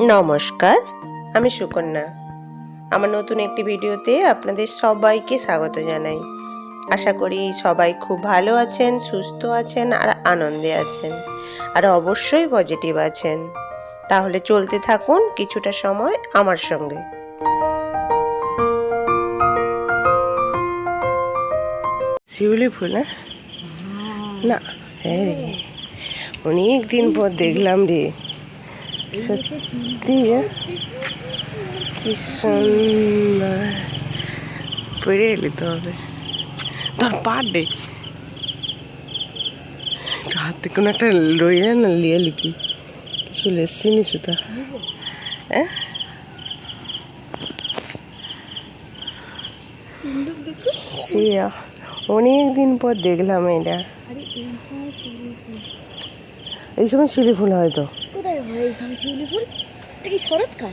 নমস্কার আমি সুকন্যা। আমার নতুন একটি ভিডিওতে আপনাদের সবাইকে স্বাগত জানাই। আশা করি সবাই খুব ভালো আছেন সুস্থ আছেন আর আনন্দে আছেন। আর অবশ্যই পজিটিভ আছেন। তাহলে চলতে থাকুন কিছুটা সময় আমার সঙ্গে। শিউলি ফুল না না হ্যাঁ। অনেক দিন পর দেখলাম রে। সত্যি? কি সুন্দর। পড়ে এলি তো হবে। ধর পার দে হাতে কোনো একটা রইলে না লিয়ে লিখি কিছু লেসছি নি সুতা। হ্যাঁ অনেক দিন পর দেখলাম এটা। এই সময় শিউলি ফুল। হয়তো হয় এই শিউলি ফুল এটা কি শরৎকাল?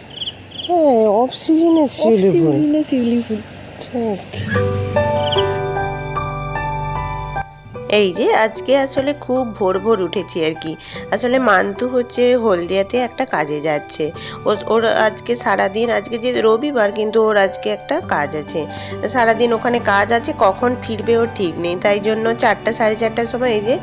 হ্যাঁ অফ সিজনে শিউলি ফুল শিউলি ফুল ঠিক। এই যে আজকে আসলে খুব ভোর ভোর উঠেছি আর কি। আসলে মান্তু হচ্ছে হলদিয়াতে একটা কাজে যাচ্ছে। ওর আজকে সারাদিন, আজকে যে রবিবার কিন্তু ওর আজকে একটা কাজ আছে। সারাদিন ওখানে কাজ আছে, কখন ফিরবে ওর ঠিক নেই। তাই জন্য চারটা সাড়ে চারটার সময় এই যে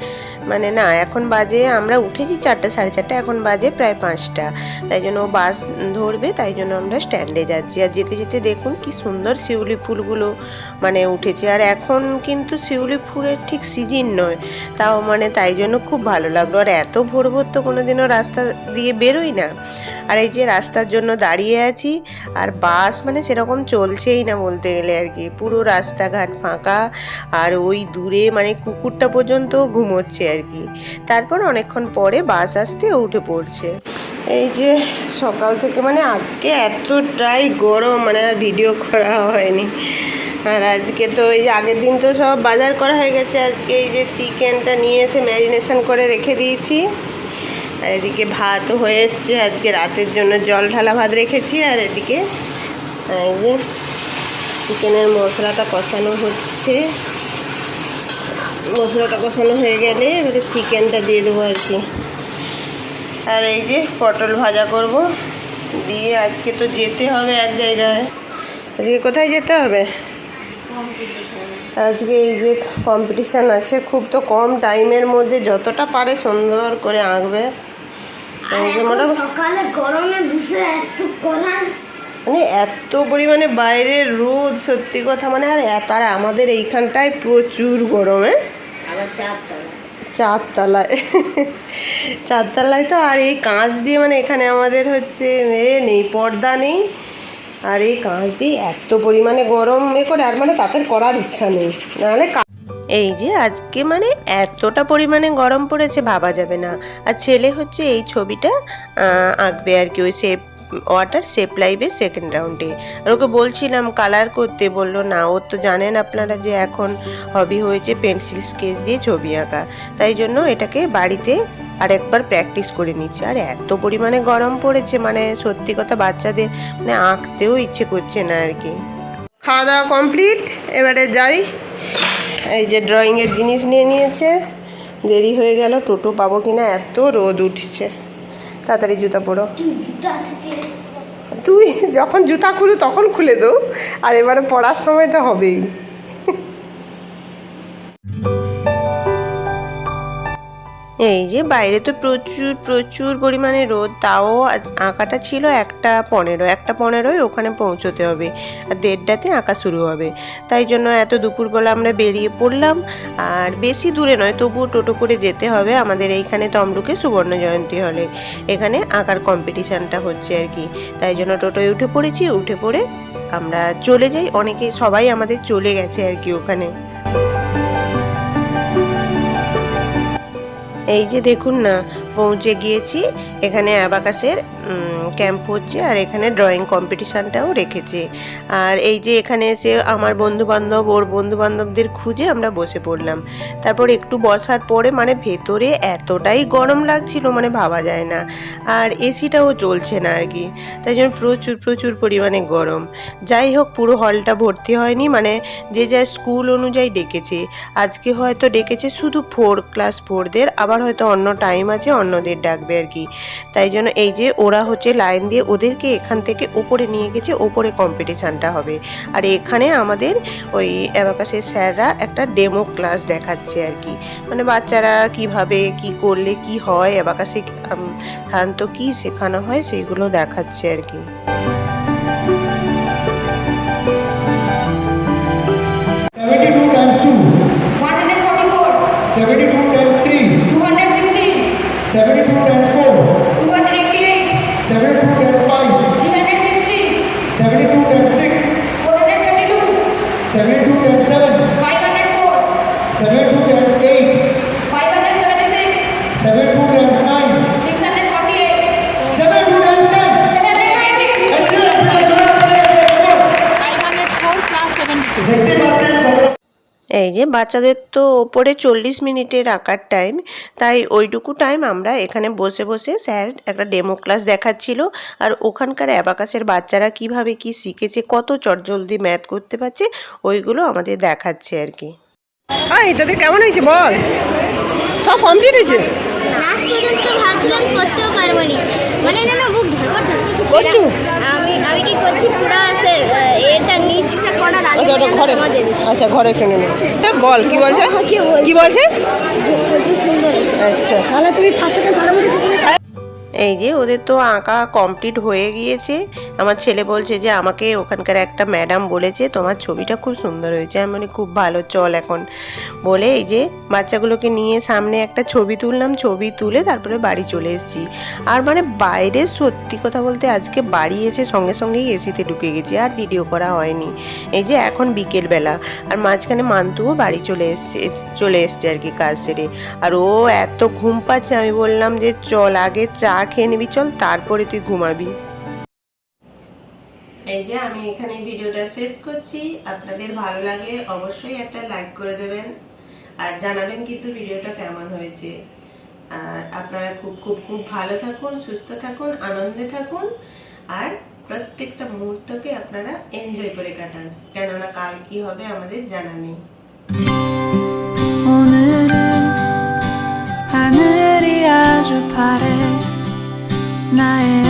মানে না, এখন বাজে, আমরা উঠেছি চারটা সাড়ে চারটা, এখন বাজে প্রায় পাঁচটা। তাই জন্য ও বাস ধরবে, তাই জন্য আমরা স্ট্যান্ডে যাচ্ছি। আর যেতে যেতে দেখুন কি সুন্দর শিউলি ফুলগুলো মানে উঠেছে। আর এখন কিন্তু শিউলি ফুলের ঠিক সিজন নয়। তাও মানে তাই জন্য খুব ভালো লাগল। আর এত ভোর ভোর তো কোনোদিনও রাস্তা দিয়ে বেরোই না। আর এই যে রাস্তার জন্য দাঁড়িয়ে আছি, আর বাস মানে সেরকম চলছেই না বলতে গেলে আর কি। পুরো রাস্তাঘাট ফাঁকা, আর ওই দূরে মানে কুকুরটা পর্যন্ত ঘুমোচ্ছে আর কি। তারপর অনেকক্ষণ পরে বাস আসতে উঠে পড়ছে। এই যে সকাল থেকে মানে আজকে এতটাই গরম মানে আর ভিডিও করা হয়নি। আর আজকে তো এই আগের দিন তো সব বাজার করা হয়ে গেছে। আজকে এই যে চিকেনটা নিয়ে এসে ম্যারিনেশন করে রেখে দিয়েছি। আর এদিকে ভাতও হয়ে এসছে। আজকে রাতের জন্য জল ঢালা ভাত রেখেছি। আর এদিকে, এই যে চিকেনের মশলাটা কষানো হচ্ছে। মশলাটা কষানো হয়ে গেলে এবারে চিকেনটা দিয়ে দেবো আর কি। আর এই যে পটল ভাজা করব। দিয়ে আজকে তো যেতে হবে এক জায়গায়। আজকে কোথায় যেতে হবে? আজকে এই যে কম্পিটিশান আছে খুব তো কম টাইমের মধ্যে যতটা পারে সুন্দর করে আঁকবে। সকালে গরমে বসে এত মানে এত পরিমাণে বাইরের রোদ সত্যি কথা মানে আর এত আর আমাদের এইখানটায় প্রচুর গরমে। চারতলায়। চারতলায় তো আর এই কাঁচ দিয়ে মানে এখানে আমাদের হচ্ছে এ নেই পর্দা নেই। আর এই কাঁচ দিয়ে এত পরিমাণে গরম এ করে, আর মানে তাতে করার ইচ্ছা নেই। নাহলে এই যে আজকে মানে এতটা পরিমাণে গরম পড়েছে, ভাবা যাবে না। আর ছেলে হচ্ছে এই ছবিটা আঁকবে আর কি, ওই শেপ ওয়াটার শেপ লাইভের সেকেন্ড রাউন্ডে আর ওকে বলছিলাম কালার করতে, বলল, না, ও তো জানেন আপনারা যে এখন হবি হয়েছে পেন্সিল স্কেচ দিয়ে ছবি আঁকা। তাই জন্য এটাকে বাড়িতে আরেকবার প্র্যাকটিস করে নিচ্ছে। আর এত পরিমাণে গরম পড়েছে মানে সত্যি কথা বাচ্চাদের মানে আঁকতেও ইচ্ছে করছে না আর কি। খাওয়া দাওয়া কমপ্লিট এবারে যাই। এই যে ড্রয়িংয়ের জিনিস নিয়ে নিয়েছে। দেরি হয়ে গেল, টোটো পাবো কিনা? এত রোদ উঠছে। তাড়াতাড়ি জুতা পরো। তুই যখন জুতা খুলো তখন খুলে দো আর এবারে পড়ার সময় তো হবেই। এই যে বাইরে তো প্রচুর প্রচুর পরিমাণে রোদ, তাও আঁকাটা ছিল একটা পনেরো, একটা পনেরোয় ওখানে পৌঁছতে হবে আর দেড়টাতে আঁকা শুরু হবে। তাই জন্য এত দুপুরবেলা আমরা বেরিয়ে পড়লাম, আর বেশি দূরে নয়, তবুও টোটো করে যেতে হবে আমাদের এইখানে তমলুকে সুবর্ণ জয়ন্তী হলে। এখানে আঁকার কম্পিটিশানটা হচ্ছে আর কি। তাই জন্য টোটোয় উঠে পড়েছি, উঠে পড়ে আমরা চলে যাই, অনেকে সবাই আমাদের চলে গেছে আর কি ওখানে। এই যে দেখুন না পৌঁছে গিয়েছি। এখানে অ্যাবাকাসের ক্যাম্প হচ্ছে আর এখানে ড্রয়িং কম্পিটিশানটাও রেখেছে। আর এই যে এখানে এসে আমার বন্ধু বান্ধব ওর বন্ধু বান্ধবদের খুঁজে আমরা বসে পড়লাম। তারপর একটু বসার পরে মানে ভেতরে এতটাই গরম লাগছিল মানে ভাবা যায় না। আর এসিটাও চলছে না আর কি। তাই জন্য প্রচুর প্রচুর পরিমাণে গরম। যাই হোক, পুরো হলটা ভর্তি হয়নি। মানে যে যা স্কুল অনুযায়ী ডেকেছে। আজকে হয়তো ডেকেছে শুধু ফোর ক্লাস ফোরদের আবার হয়তো অন্য টাইম আছে, অন্যদের ডাকবে আর কি। তাই জন্য এই যে ওরা হচ্ছে লাইন দিয়ে ওদেরকে এখান থেকে উপরে নিয়ে গেছে ওপরে কম্পিটিশানটা হবে। আর এখানে আমাদের ওই অ্যাবাকাসের স্যাররা একটা ডেমো ক্লাস দেখাচ্ছে আর কি। মানে বাচ্চারা কীভাবে কি করলে কি হয় অ্যাবাকাসে সাধারণত কি শেখানো হয় সেইগুলো দেখাচ্ছে আর কি। 72 times 2, 144, 72 times 3, 216, 72 times 4, এই যে বাচ্চাদের তো ওপরে চল্লিশ মিনিটের আঁকার টাইম তাই ওইটুকু টাইম আমরা এখানে বসে বসে স্যার একটা ডেমো ক্লাস দেখাচ্ছিল। আর ওখানকার অ্যাবাকাসের বাচ্চারা কীভাবে কি শিখেছে কত চটজলদি ম্যাথ করতে পারছে ওইগুলো আমাদের দেখাচ্ছে আর কি। এই তোদের কেমন হয়েছে বল? সব কমপ্লিট হয়েছে? লাস্ট পর্যন্ত ভাবছিলাম করতেও পারব নি মানে না না বুক ধরবো করছ? আমি আমি কি করছি? পুরো আছে এটা নিচটা করার আগে আচ্ছা ওটা ঘরে। আচ্ছা ঘরে শুনে নিচ্ছি বল কি বলছে? কি বলছে? আচ্ছা। তাহলে তুমি ফার্স্টে ধরো এই যে ওদের তো আঁকা কমপ্লিট হয়ে গিয়েছে। আমার ছেলে বলছে যে, আমাকে ওখানকার একটা ম্যাডাম বলেছে, তোমার ছবিটা খুব সুন্দর হয়েছে। আমি বলি, খুব ভালো, চল এখন। বলে এই যে বাচ্চাগুলোকে নিয়ে সামনে একটা ছবি তুললাম, ছবি তুলে তারপরে বাড়ি চলে এসেছি। আর মানে বাইরে সত্যি কথা বলতে আজকে বাড়ি এসে সঙ্গে সঙ্গেই এসিতে ঢুকে গেছি, আর ভিডিও করা হয়নি। এই যে এখন বিকেলবেলা, আর মাঝখানে মান্তুও বাড়ি চলে এসছে চলে এসছে আর কি কাজ সেরে। আর ও এত ঘুম পাচ্ছে, আমি বললাম যে, চল আগে চা খেয়ে নিবি চল তারপরে তুই ঘুমাবি এই যে আমি এখানে ভিডিওটা শেষ করছি আপনাদের ভালো লাগে অবশ্যই একটা লাইক করে দেবেন আর জানাবেন কিন্তু ভিডিওটা কেমন হয়েছে আর আপনারা খুব খুব খুব ভালো থাকুন সুস্থ থাকুন আনন্দে থাকুন আর প্রত্যেকটা মুহূর্তকে আপনারা এনজয় করে কাটান কেননা কাল কি হবে আমাদের জানা নেই 오늘은 하늘이 아주 파래 나의